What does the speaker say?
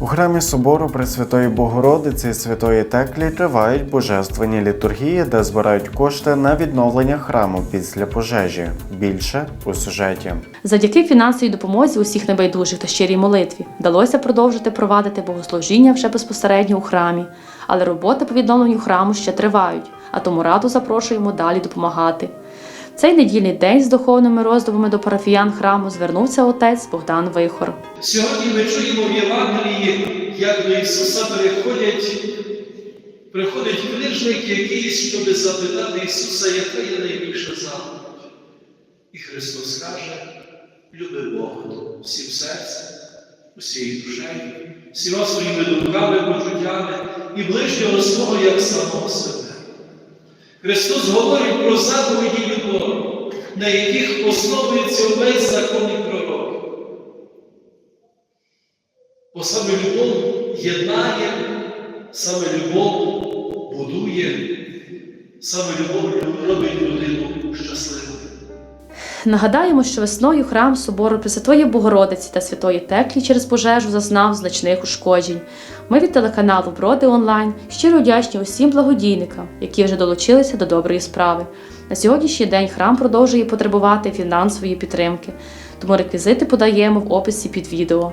У храмі собору Пресвятої Богородиці і Святої Теклі тривають божественні літургії, де збирають кошти на відновлення храму після пожежі. Більше у сюжеті. Завдяки фінансовій допомозі усіх небайдужих та щирій молитві вдалося продовжити провадити богослужіння вже безпосередньо у храмі, але роботи по відновленню храму ще тривають, а тому раду запрошуємо далі допомагати. Цей недільний день з духовними роздумами до парафіян храму звернувся отець Богдан Вихор. Сьогодні ми чуємо в Євангелії, як до Ісуса приходять, приходить книжник якийсь, щоб запитати Ісуса, яка є найбільша заповідь. І Христос каже, люби Бога всім серцем, усією душею, всіма своїми думками, почуттями і ближнього свого як самого себе. Христос говорить про заповіді любові, на яких основується увесь закон і пророк. Бо саме любов єднає, саме любов будує, саме любов робить. Нагадаємо, що весною храм собору Пресвятої Богородиці та Святої Теклі через пожежу зазнав значних ушкоджень. Ми від телеканалу Броди Онлайн щиро вдячні усім благодійникам, які вже долучилися до доброї справи. На сьогоднішній день храм продовжує потребувати фінансової підтримки, тому реквізити подаємо в описі під відео.